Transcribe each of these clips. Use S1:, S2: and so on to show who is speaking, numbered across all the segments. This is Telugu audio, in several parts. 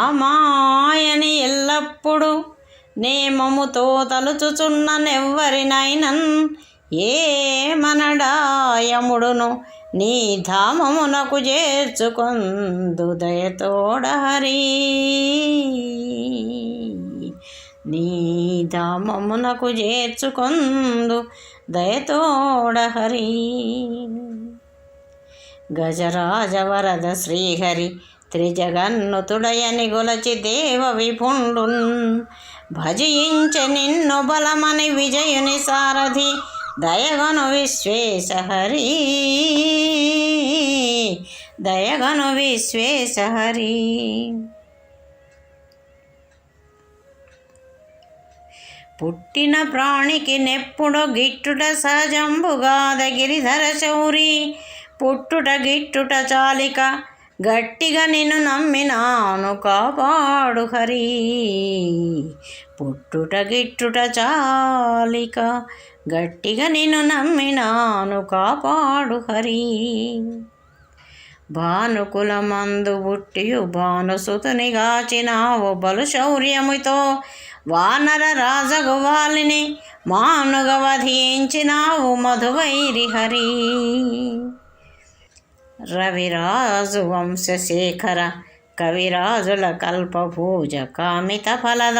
S1: రామాయని ఎల్లప్పుడు నేమముతో తలుచుచున్న నెవ్వరినైనన్ ఏ మనడాయముడును నీ ధామమునకు చేర్చుకొందు దయతోడ హరి నీ ధామమునకు చేర్చుకొందు దయతోడ హరి శ్రీహరి త్రిజగన్నుతుడయని గొలచి దేవ విపుండున్ భజించె నిన్ను బలమని విజయుని సారథి దయగను విశ్వేశ హరి దయగను విశ్వేశహరి. పుట్టిన ప్రాణికి నెప్పుడు గిట్టుట సహజంబుగాద గిరిధర శౌరి పుట్టుట గిట్టుట చాలిక గట్టిగా నిన్ను నమ్మినాను కాపాడు హరి. పుట్టుట గిట్టుట చాలిక గట్టిగా నిన్ను నమ్మినాను కాపాడు హరి. భానుకుల మందు బుట్టియు భానుసుతుని గాచినావు బలు శౌర్యముతో వానర రాజగువాలిని మానుగవధించినావు మధువైరి హరి. రవిరాజు వంశశేఖర కవిరాజుల కల్పభూజ కామిత ఫలద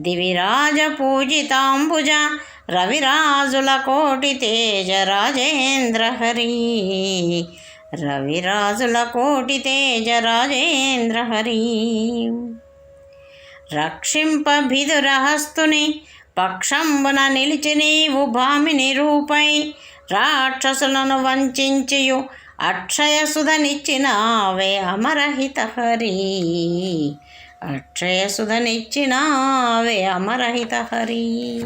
S1: దివిరాజ పూజితాంబుజ రవిరాజుల కోటి తేజ రాజేంద్ర హరి. రవిరాజుల కోటి తేజ రాజేంద్ర హరి. రక్షింప భిదురహస్తుని పక్షంబున నిలిచి నీవు భామిని రూపై రాక్షసులను వంచించియు అక్షయసుధనిచ్చినావే అమరహిత హరి. అక్షయసుధనిచ్చినావే అమరహిత హరి.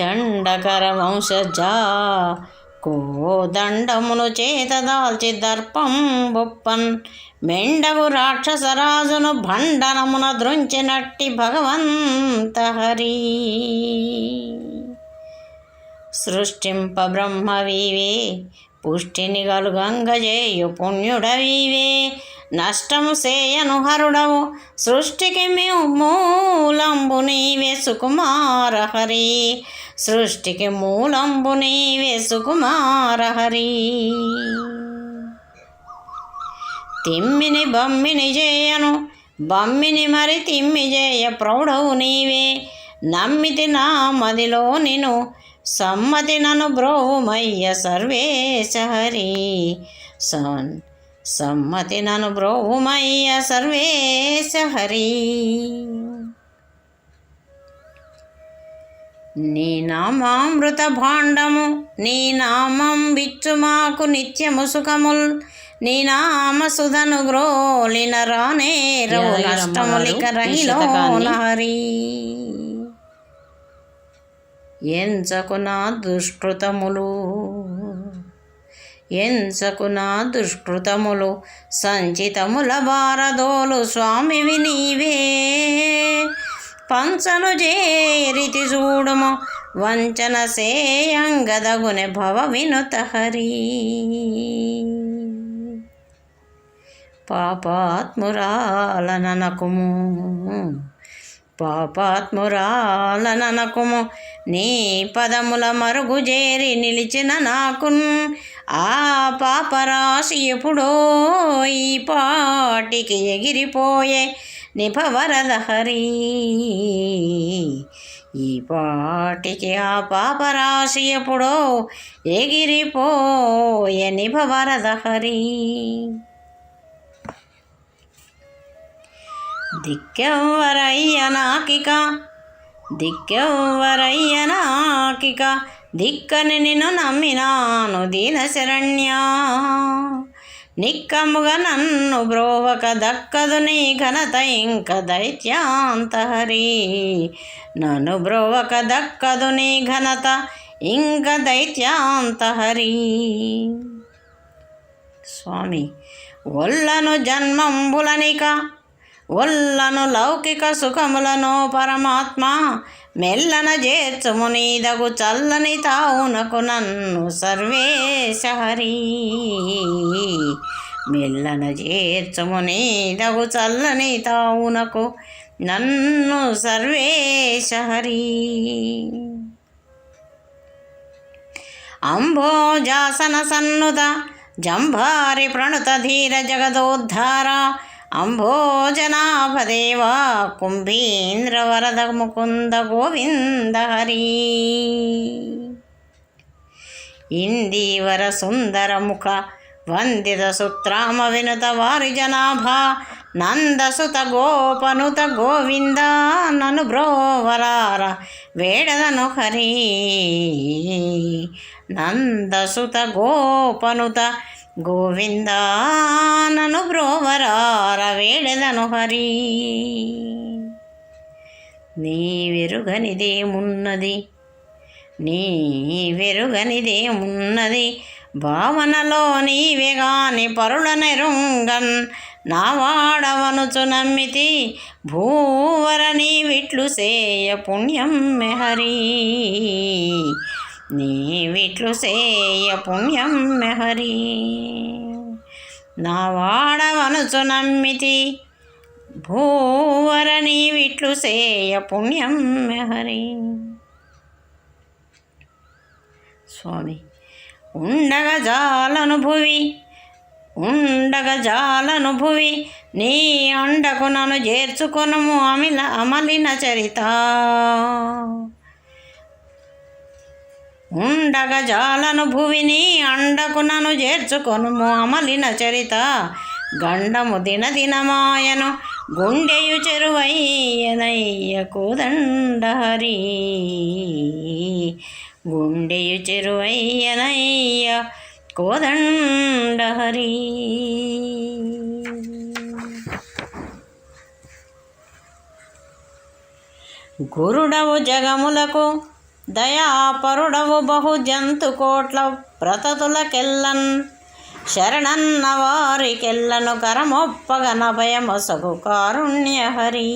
S1: చండకర వంశజా కోదండమును చేత దాల్చి దర్పం బొప్పన్. మెండగు రాక్షసరాజును భండనమున దృంచినట్టి భగవంత హరి. సృష్టింప బ్రహ్మవీవే పుష్టిని గలుగంగజేయు పుణ్యుడవీవే. నష్టము సేయను హరుడవు సృష్టికి మేము మూలంబు నీవే సుకుమార హరి సృష్టికి మూలంబు నీవే సుకుమార హరి తిమ్మిని బమ్మిని చేయను బమ్మిని మరి తిమ్మి చేయ ప్రౌఢవు నీవే. నమ్మితి నా మదిలో నిను సమ్మతి నను బ్రోవుమయ్య సర్వేశ హరి. సన్ సమ్మతి నను బ్రోవుమయ్య సర్వేశ హరి. నీ నామామృత భాండము నీ నామం విచ్చు మాకు నిత్యము సుఖముల్. నీ నామ సుధను గ్రోలిన రానే
S2: యాదగిరి
S1: నష్టములిక రహిలో హరి. ఎంచకు నా దుష్కృతములు? ఎంచకు నా దుష్కృతములు? సంచితముల భారదోలు స్వామివి నీవే. పంచను చేరితి చూడుము వంచన సేయంగదగునె భవ వినుత హరి పాపాత్మురాలనకుము పాపాత్మురాలనకుము నీ పదముల మరుగు చేరి నిలిచిన నాకున్. ఆ పాపరాశి ఎప్పుడో ఈ పాటికి ఎగిరిపోయే నిపవరదహరి ఈ పాటికి ఆ పాపరాశి ఎప్పుడో ఎగిరిపోయే నిపవరద దిక్కెవ్వరయ్య నాకిక దిక్కెవ్వరయ్య నాకిక దిక్కని నిన్ను నమ్మినాను దీనశరణ్యా. నిక్కముగా నన్ను బ్రోవక దక్కదు నీ ఘనత ఇంక దైత్యాంతహరి. నన్ను బ్రోవక దక్కదు నీ ఘనత ఇంక దైత్యాంతహరి. స్వామి ఒళ్ళను జన్మంబులనిక ఒల్లను లౌకిక సుఖములను పరమాత్మ మెల్లన చేర్చుము నీదగు చల్లని తావునకు నన్ను సర్వేశహరి. మెల్లన చేర్చుము నీదగు చల్లని తావునకు నన్ను సర్వేశహరి. అంబోజాసన అంభోజాసన సన్నుత జంభారి ప్రణుత ధీర జగదోద్ధార అంభోజనాభదేవ కుంభీంద్ర వరద ముకుంద గోవింద హరి ఇందీవర సుందర ముఖ వందిత సుత్రామ వినుత వారి జనాభ నందసుత గోపనుత గోవింద నను బ్రోవరార వేడదను హరి. నందసుత గోపనుత గోవింద నను బ్రోవరార వేడెదను హరి నీ వెరుగనిదేమున్నది నీ వెరుగనిదేమున్నది భావనలో నీవేగాని పరుల నెరుంగన్ నా వాడవనుచు నమ్మితి భూవర నీవిట్లు సేయ పుణ్యం మెహరి నీవిట్లు సేయ పుణ్యం మెహరి నా వాడవనుచు నమ్మితి. భూవరని విట్లు సేయ పుణ్యం మెహరి స్వామి ఉండగ జాలనుభువి ఉండగ జాలనుభువి నీ అండకు నన్ను చేర్చుకొనము అమిల అమలిన చరిత. ఉండగ జాలను భువిని అండకునను చేర్చుకొను అమలిన చరిత. గండము దిన దినమాయను గుండెయు చెరువయ్యనయ్య కోదండహరి. గుండెయు చెరువయ్యనయ్య కోదండహరి. గురుడవు జగములకు దయాపరుడవు బహు జంతు కోట్ల వ్రతతులకెల్లన్ శరణన్న వారికెల్లను కరమొప్పగన భయమసగు కారుణ్యహరి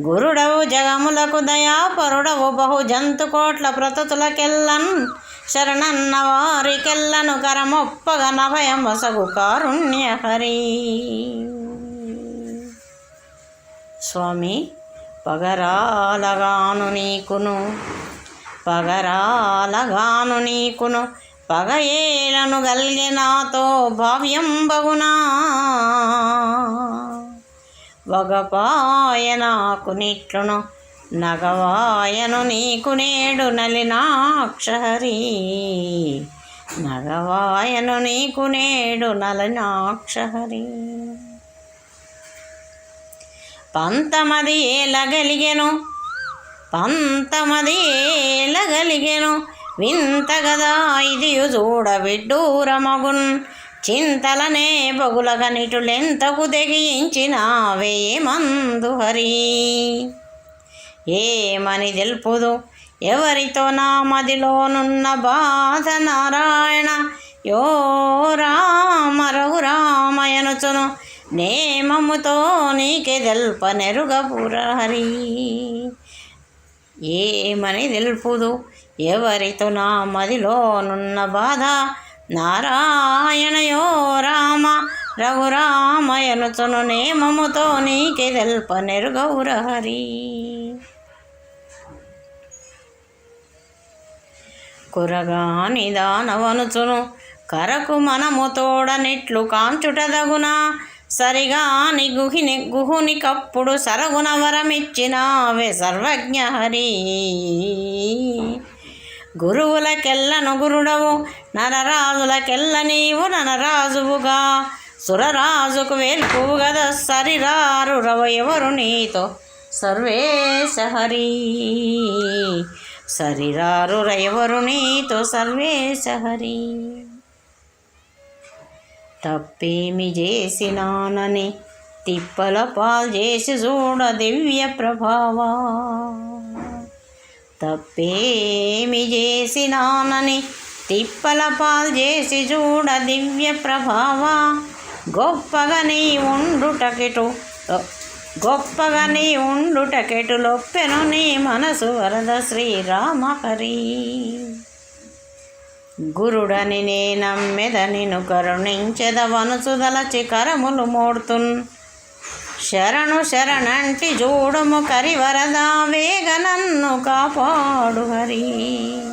S1: గురుడవు జగములకు దయాపరుడవు బహు జంతు కోట్ల ప్రతతులకెల్లన్ శరణన్న వారికెల్లను కరమొప్పగన నభయమొసగు కారుణ్యహరి స్వామి పగరాలగాను నీకును పగరాలగాను నీకును పగయేలను గల్గె నాతో భావ్యం బగునా వగపాయ నాకు నిట్లును నగవాయను నీకు నేడు నలినాక్షహరి నగవాయను నీకు నేడు నలినాక్షహరి పంతమది ఏలగలిగెను పంతమది ఏలగలిగెను వింతగదా ఇదియు చూడ విడ్డూరమగున్. చింతలనే బొగులగ నిటులెంతకు తెగించినావే మందు హరి. ఏమని తెలుపుదు? ఎవరితో నా మదిలోనున్న బాధ నారాయణ? యో రామ రఘురామయనుచును నేమముతో నీకే తెల్ప నెరుగపురహరి ఏమని తెలుపుదు? ఎవరితో నా మదిలోనున్న బాధ? నారాయణయో రామ రఘురామయనుతును నేమముతో నీకే తెల్ప నెరుగౌరహరి కురగాని దానవనుచును కరకు మనము తోడనిట్లు కాంచుటదగునా? సరిగాని గుహిని గుహుని కప్పుడు సరగుణ వరమిచ్చినావే సర్వజ్ఞ హరి గురువులకెల్లను గురుడవు నరరాజులకెల్ల నీవు నరరాజువుగా. సురరాజుకు వేల్పువు కదా సరిరారు రవ ఎవరు నీతో? సర్వేశ హరి సరిరారు ఎవరు నీతో? సర్వేశ హరి తప్పేమి చేసినానని తిప్పల పాలు చేసి చూడ దివ్య ప్రభావా. తప్పేమి చేసినానని తిప్పల పాలు చేసి చూడ దివ్య ప్రభావా. గొప్పగా నీ ఉండుటకెటు గొప్పగా నీ ఉండుటకెటు లొప్పెను నీ మనసు వరద శ్రీరామ హరి గురుడని నే నమ్మెద నిను కరుణించెదవనుసుదలచి కరములు మోడుతున్. శరణు శరణంటి చూడుము కరివరదా వేగ నన్ను కాపాడు హరి.